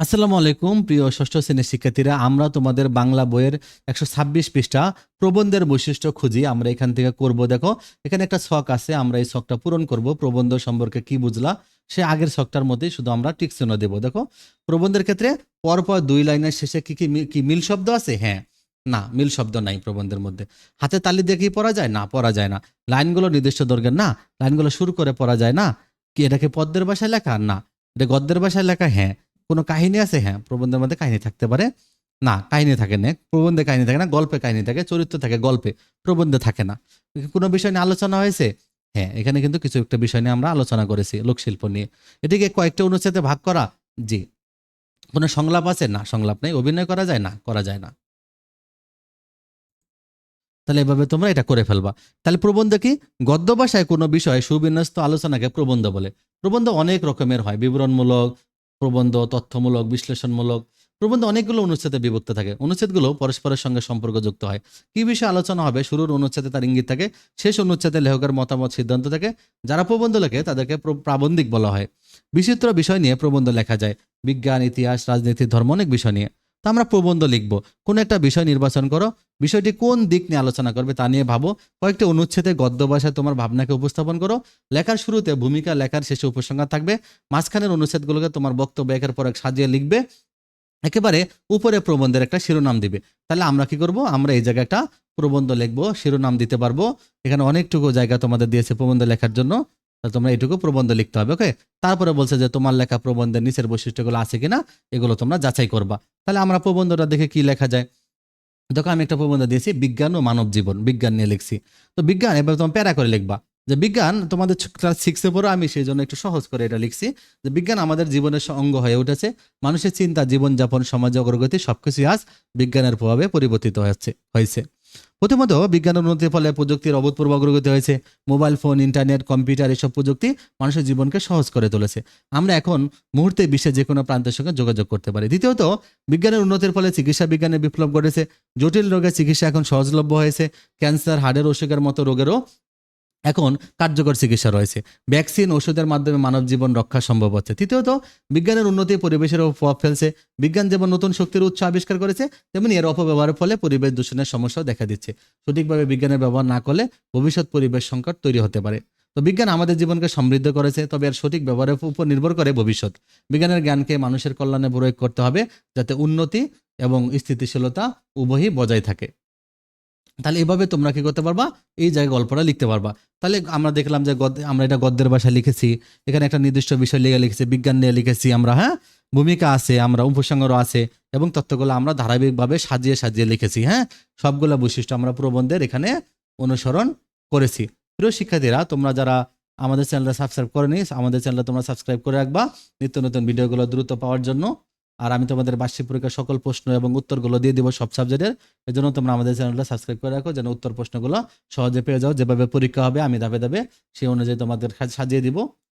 আসসালামু আলাইকুম, প্রিয় ষষ্ঠ শ্রেণির শিক্ষার্থীরা। আমরা তোমাদের বাংলা বইয়ের একশো ছাব্বিশ পৃষ্ঠা প্রবন্ধের বৈশিষ্ট্য খুঁজি। আমরা এখান থেকে করব, দেখো, এখানে একটা ছক আছে। আমরা এই ছকটা পূরণ করব। প্রবন্ধ সম্পর্কে কি বুঝলা, সে আগের ছকটার মধ্যেই শুধু আমরা টিক চিহ্ন দেব, দেখো। প্রবন্ধের ক্ষেত্রে পরপর দুই লাইনের শেষে কি কি কি মিল শব্দ আছে? হ্যাঁ। না, মিল শব্দ নাই প্রবন্ধের মধ্যে। হাতে তালি দিয়ে কি পড়া যায়? না, পড়া যায় না। লাইনগুলো নির্দিষ্ট দৈর্ঘ্যের না। লাইনগুলো শুরু করে পড়া যায় না। কি এটাকে পদ্মের ভাষায় লেখা? না। এটা গদ্যের ভাষায় লেখা? হ্যাঁ। কোনো কাহিনী আছে? হ্যাঁ প্রবন্ধের মধ্যে কাহিনী থাকতে পারে। না, কাহিনী থাকে না। প্রবন্ধে কাহিনী থাকে না, গল্পে কাহিনী থাকে, চরিত্র থাকে, গল্পে প্রবন্ধে থাকে না। কোনো বিষয় নিয়ে আলোচনা হয়েছে? হ্যাঁ এখানে কিন্তু কিছু একটা বিষয় নিয়ে আমরা আলোচনা করেছি লোকশিল্প নিয়ে। এটিকে কয়েকটা অনুচ্ছেদে ভাগ করা, জি। কোনো সংলাপ আছে? না, সংলাপ নেই। অভিনয় করা যায়? না, করা যায় না। তাহলে এভাবে তোমরা এটা করে ফেলবা। তাহলে প্রবন্ধ কি? গদ্য ভাষায় কোনো বিষয়ে সুবিন্যস্ত আলোচনাকে প্রবন্ধ বলে। প্রবন্ধ অনেক রকমের হয়, বিবরণমূলক প্রবন্ধ, তথ্যমূলক, বিশ্লেষণমূলক, প্রবন্ধ অনেকগুলো অনুচ্ছেদে বিভক্ত থাকে। অনুচ্ছেদগুলো পরস্পরের সঙ্গে সম্পর্কযুক্ত হয়। কি বিষয়ে আলোচনা হবে? শুরুর অনুচ্ছেদে তার ইঙ্গিত থাকে, শেষ অনুচ্ছেদে লেখকের মতামত, সিদ্ধান্ত থাকে। যারা প্রবন্ধ লেখে, তাদেরকে প্র- প্রাবন্ধিক বলা হয়। বিচিত্র বিষয় নিয়ে প্রবন্ধ লেখা যায়। বিজ্ঞান, ইতিহাস, রাজনীতি, ধর্ম অনেক বিষয় নিয়ে। তা আমরা প্রবন্ধ লিখব। কোন একটা বিষয় নির্বাচন করো, বিষয়টি কোন দিক নিয়ে আলোচনা করবে তা নিয়ে ভাবো। কয়েকটি অনুচ্ছেদে গদ্য ভাষায় তোমার ভাবনাকে উপস্থাপন করো। লেখার শুরুতে ভূমিকা, লেখার শেষে উপসংহার থাকবে। মাঝখানের অনুচ্ছেদগুলোকে তোমার বক্তব্য একের পর এক সাজিয়ে লিখবে। একেবারে উপরে প্রবন্ধের একটা শিরোনাম দিবে। তাহলে আমরা কি করব? আমরা এই জায়গায় একটা প্রবন্ধ লিখব, শিরোনাম দিতে পারব। এখানে অনেকটুকু জায়গা তোমাদের দিয়েছে প্রবন্ধ লেখার জন্য। তোমরা এইটুকু প্রবন্ধ লিখতে হবে ওকে তারপরে বলছে যে তোমার লেখা প্রবন্ধের নিচের বৈশিষ্ট্যগুলো আছে কিনা, এগুলো তোমরা যাচাই করবা। তাহলে আমরা প্রবন্ধটা দেখে কি লেখা যায়? দেখো, আমি একটা প্রবন্ধ দিয়েছি, বিজ্ঞান ও মানব জীবন, বিজ্ঞান নিয়ে লিখছি। তো বিজ্ঞান, এবার তোমার প্যারা করে লিখবা। যে বিজ্ঞান, তোমাদের ক্লাস সিক্সে পড়ো, আমি সেই জন্য একটু সহজ করে এটা লিখছি। যে বিজ্ঞান আমাদের জীবনের অঙ্গ হয়ে উঠেছে। মানুষের চিন্তা, জীবনযাপন, সমাজ, অগ্রগতি সবকিছু আজ বিজ্ঞানের প্রভাবে পরিবর্তিত হয়েছে হয়েছে। প্রথমত বিজ্ঞান উন্নতির ফলে প্রযুক্তির অভূতপূর্ব অগ্রগতি হয়েছে। মোবাইল ফোন, ইন্টারনেট, কম্পিউটার এসব প্রযুক্তি মানুষের জীবনকে সহজ করে তুলেছে। আমরা এখন মুহূর্তে বিশ্বের যে কোনো প্রান্তের সঙ্গে যোগাযোগ করতে পারি। দ্বিতীয়ত, বিজ্ঞানের উন্নতির ফলে চিকিৎসা বিজ্ঞানের বিপ্লব ঘটেছে। জটিল রোগের চিকিৎসা এখন সহজলভ্য হয়েছে। ক্যান্সার হার্টের অসুখের মতো রোগেরও এখন কার্যকর চিকিৎসা রয়েছে। ভ্যাকসিন ওষুধের মাধ্যমে মানব জীবন রক্ষা সম্ভব হচ্ছে। তৃতীয়ত, বিজ্ঞানের উন্নতি পরিবেশের উপর প্রভাব ফেলছে। বিজ্ঞান যেমন নতুন শক্তির উৎস আবিষ্কার করেছে, তেমনি এর অপব্যবহারের ফলে পরিবেশ দূষণের সমস্যাও দেখা দিচ্ছে। সঠিকভাবে বিজ্ঞানের ব্যবহার না করলে ভবিষ্যৎ পরিবেশ সংকট তৈরি হতে পারে। তো বিজ্ঞান আমাদের জীবনকে সমৃদ্ধ করেছে, তবে এর সঠিক ব্যবহারের উপর নির্ভর করে ভবিষ্যৎ। বিজ্ঞানের জ্ঞানকে মানুষের কল্যাণে প্রয়োগ করতে হবে, যাতে উন্নতি এবং স্থিতিশীলতা উভয়ই বজায় থাকে। তাহলে এভাবে তোমরা কি করতে পারবা? এই জায়গায় গল্পটা লিখতে পারবা। তাহলে আমরা দেখলাম যে গদ্য আমরা এটা গদ্যের ভাষায় লিখেছি। এখানে একটা নির্দিষ্ট বিষয় লিখে লিখেছি, বিজ্ঞান নিয়ে লিখেছি আমরা হ্যাঁ? ভূমিকা আছে, আমরা উপসংহারও আছে এবং তথ্যগুলো আমরা ধারাবাহিকভাবে সাজিয়ে সাজিয়ে লিখেছি হ্যাঁ? সবগুলো বৈশিষ্ট্য আমরা প্রবন্ধের এখানে অনুসরণ করেছি। প্রিয় শিক্ষার্থীরা, তোমরা যারা আমাদের চ্যানেলটা সাবস্ক্রাইব করেনি, আমাদের চ্যানেলটা তোমরা সাবস্ক্রাইব করে রাখবা। নিত্য নতুন ভিডিওগুলো দ্রুত পাওয়ার জন্য। আর আমি তোমাদের বার্ষিক পরীক্ষার সকল প্রশ্ন এবং উত্তরগুলো দিয়ে দিব সব সাবজেক্টের। এই জন্য তোমরা আমাদের চ্যানেলটা সাবস্ক্রাইব করে রাখো যেন উত্তর প্রশ্নগুলো সহজে পেয়ে যাও। যেভাবে পরীক্ষা হবে, আমি ধাপে ধাপে সেই অনুযায়ী তোমাদের সাজিয়ে দিব।